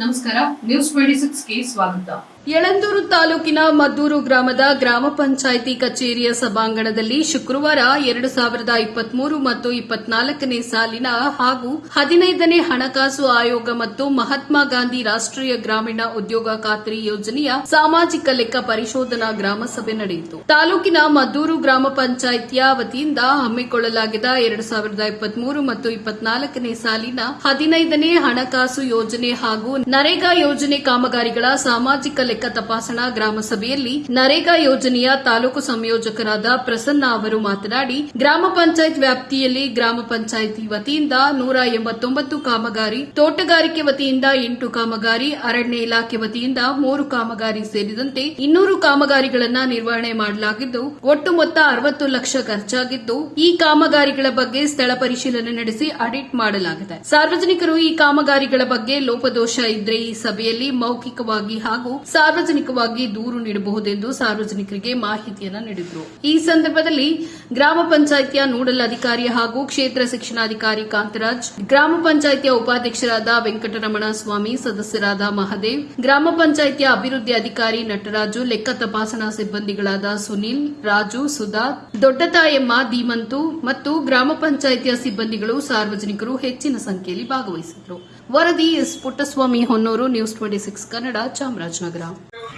ನಮಸ್ಕಾರ news twenty ಸಿಕ್ಸ್ಗೆ ಸ್ವಾಗತ. ಯಳಂದೂರು ತಾಲೂಕಿನ ಮದ್ದೂರು ಗ್ರಾಮದ ಗ್ರಾಮ ಪಂಚಾಯಿತಿ ಕಚೇರಿಯ ಸಭಾಂಗಣದಲ್ಲಿ ಶುಕ್ರವಾರ ಎರಡು ಸಾವಿರದ ಇಪ್ಪತ್ಮೂರು ಮತ್ತು ಇಪ್ಪತ್ನಾಲ್ಕನೇ ಸಾಲಿನ ಹಾಗೂ ಹದಿನೈದನೇ ಹಣಕಾಸು ಆಯೋಗ ಮತ್ತು ಮಹಾತ್ಮ ಗಾಂಧಿ ರಾಷ್ಟ್ರೀಯ ಗ್ರಾಮೀಣ ಉದ್ಯೋಗ ಖಾತ್ರಿ ಯೋಜನೆಯ ಸಾಮಾಜಿಕ ಲೆಕ್ಕ ಪರಿಶೋಧನಾ ಗ್ರಾಮ ಸಭೆ ನಡೆಯಿತು. ತಾಲೂಕಿನ ಮದ್ದೂರು ಗ್ರಾಮ ಪಂಚಾಯಿತಿಯ ವತಿಯಿಂದ ಹಮ್ಮಿಕೊಳ್ಳಲಾಗಿದ್ದ ಎರಡು ಸಾವಿರದ ಇಪ್ಪತ್ಮೂರು ಮತ್ತು ಇಪ್ಪತ್ನಾಲ್ಕನೇ ಸಾಲಿನ ಹದಿನೈದನೇ ಹಣಕಾಸು ಯೋಜನೆ ಹಾಗೂ ನರೇಗಾ ಯೋಜನೆ ಕಾಮಗಾರಿಗಳ ಸಾಮಾಜಿಕ ಲೆಕ್ಕ ತಪಾಸಣಾ ಗ್ರಾಮ ಸಭೆಯಲ್ಲಿ ನರೇಗಾ ಯೋಜನೆಯ ತಾಲೂಕು ಸಂಯೋಜಕರಾದ ಪ್ರಸನ್ನ ಅವರು ಮಾತನಾಡಿ, ಗ್ರಾಮ ಪಂಚಾಯತ್ ವ್ಯಾಪ್ತಿಯಲ್ಲಿ ಗ್ರಾಮ ಪಂಚಾಯಿತಿ ವತಿಯಿಂದ ನೂರ ಎಂಬತ್ತೊಂಬತ್ತು ಕಾಮಗಾರಿ, ತೋಟಗಾರಿಕೆ ವತಿಯಿಂದ ಎಂಟು ಕಾಮಗಾರಿ, ಅರಣ್ಯ ಇಲಾಖೆ ವತಿಯಿಂದ ಮೂರು ಕಾಮಗಾರಿ ಸೇರಿದಂತೆ ಇನ್ನೂರು ಕಾಮಗಾರಿಗಳನ್ನು ನಿರ್ವಹಣೆ ಮಾಡಲಾಗಿದ್ದು, ಒಟ್ಟು ಮೊತ್ತ ಅರವತ್ತು ಲಕ್ಷ ಖರ್ಚಾಗಿದ್ದು, ಈ ಕಾಮಗಾರಿಗಳ ಬಗ್ಗೆ ಸ್ಥಳ ಪರಿಶೀಲನೆ ನಡೆಸಿ ಆಡಿಟ್ ಮಾಡಲಾಗಿದೆ. ಸಾರ್ವಜನಿಕರು ಈ ಕಾಮಗಾರಿಗಳ ಬಗ್ಗೆ ಲೋಪದೋಷ ಇದ್ರೆ ಈ ಸಭೆಯಲ್ಲಿ ಮೌಖಿಕವಾಗಿ ಹಾಗೂ ಸಾರ್ವಜನಿಕವಾಗಿ ದೂರು ನೀಡಬಹುದೆಂದು ಸಾರ್ವಜನಿಕರಿಗೆ ಮಾಹಿತಿಯನ್ನು ನೀಡಿದರು. ಈ ಸಂದರ್ಭದಲ್ಲಿ ಗ್ರಾಮ ಪಂಚಾಯಿತಿಯ ನೋಡಲ್ ಅಧಿಕಾರಿ ಹಾಗೂ ಕ್ಷೇತ್ರ ಶಿಕ್ಷಣಾಧಿಕಾರಿ ಕಾಂತರಾಜ್, ಗ್ರಾಮ ಪಂಚಾಯಿತಿಯ ಉಪಾಧ್ಯಕ್ಷರಾದ ವೆಂಕಟರಮಣ ಸ್ವಾಮಿ, ಸದಸ್ಯರಾದ ಮಹದೇವ್, ಗ್ರಾಮ ಪಂಚಾಯಿತಿಯ ಅಭಿವೃದ್ಧಿ ಅಧಿಕಾರಿ ನಟರಾಜು, ಲೆಕ್ಕ ತಪಾಸಣಾ ಸಿಬ್ಬಂದಿಗಳಾದ ಸುನಿಲ್, ರಾಜು ಸುಧಾ ದೊಡ್ಡತಾಯಮ್ಮ ಧೀಮಂತು ಮತ್ತು ಗ್ರಾಮ ಪಂಚಾಯಿತಿಯ ಸಿಬ್ಬಂದಿಗಳು ಸಾರ್ವಜನಿಕರು ಹೆಚ್ಚಿನ ಸಂಖ್ಯೆಯಲ್ಲಿ ಭಾಗವಹಿಸಿದರು. ವರದಿ S Puttaswamy Honnur news twenty six Kannada Chamarajanagar.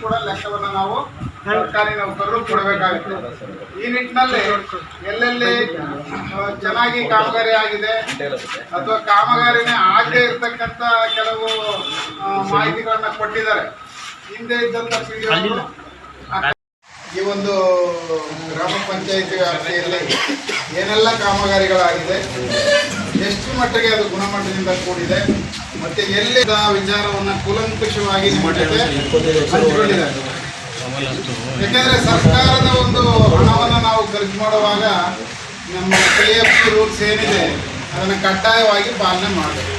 ಕೂಡ ಲೆಕ್ಕವನ್ನು ನಾವು ಸರ್ಕಾರಿ ನೌಕರರು ಕೊಡಬೇಕಾಗುತ್ತೆ. ಈ ನಿಟ್ಟಿನಲ್ಲಿ ಎಲ್ಲೆಲ್ಲಿ ಚೆನ್ನಾಗಿ ಕಾಮಗಾರಿ ಆಗಿದೆ ಅಥವಾ ಕಾಮಗಾರಿನೇ ಆಗದೆ ಇರತಕ್ಕಂತ ಕೆಲವು ಮಾಹಿತಿಗಳನ್ನ ಕೊಟ್ಟಿದ್ದಾರೆ. ಹಿಂದೆ ಇದ್ದಂತ ಪೀಳಿಗೆಗಳು ಈ ಒಂದು ಗ್ರಾಮ ಪಂಚಾಯಿತಿ ವ್ಯಾಪ್ತಿಯಲ್ಲಿ ಏನೆಲ್ಲ ಕಾಮಗಾರಿಗಳಾಗಿದೆ ಎಷ್ಟು ಮಟ್ಟಿಗೆ ಅದು ಗುಣಮಟ್ಟದಿಂದ ಕೂಡಿದೆ, ಮತ್ತೆ ಎಲ್ಲಿ ಆ ವಿಚಾರವನ್ನ ಕೂಲಂಕುಷವಾಗಿ ಹಂಚಿಕೊಂಡಿದ್ದಾರೆ ಯಾಕಂದ್ರೆ ಸರ್ಕಾರದ ಒಂದು ಹಣವನ್ನು ನಾವು ಖರ್ಚು ಮಾಡುವಾಗ ನಮ್ಮ ಕೆ ಎಫ್ ಸಿ ರೂಲ್ಸ್ ಏನಿದೆ, ಅದನ್ನು ಕಡ್ಡಾಯವಾಗಿ ಪಾಲನೆ ಮಾಡಬೇಕು.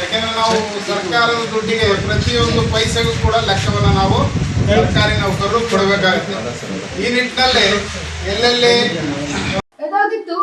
ಯಾಕೆಂದ್ರೆ ನಾವು ಸರ್ಕಾರದ ದುಡ್ಡಿಗೆ ಪ್ರತಿಯೊಂದು ಪೈಸೆಗೂ ಕೂಡ ಲೆಕ್ಕವನ್ನು ನಾವು ಸರ್ಕಾರಿ ನೌಕರರು ಕೊಡಬೇಕಾಗುತ್ತೆ. ಈ ನಿಟ್ಟಿನಲ್ಲಿ ಎಲ್ಲೆಲ್ಲಿ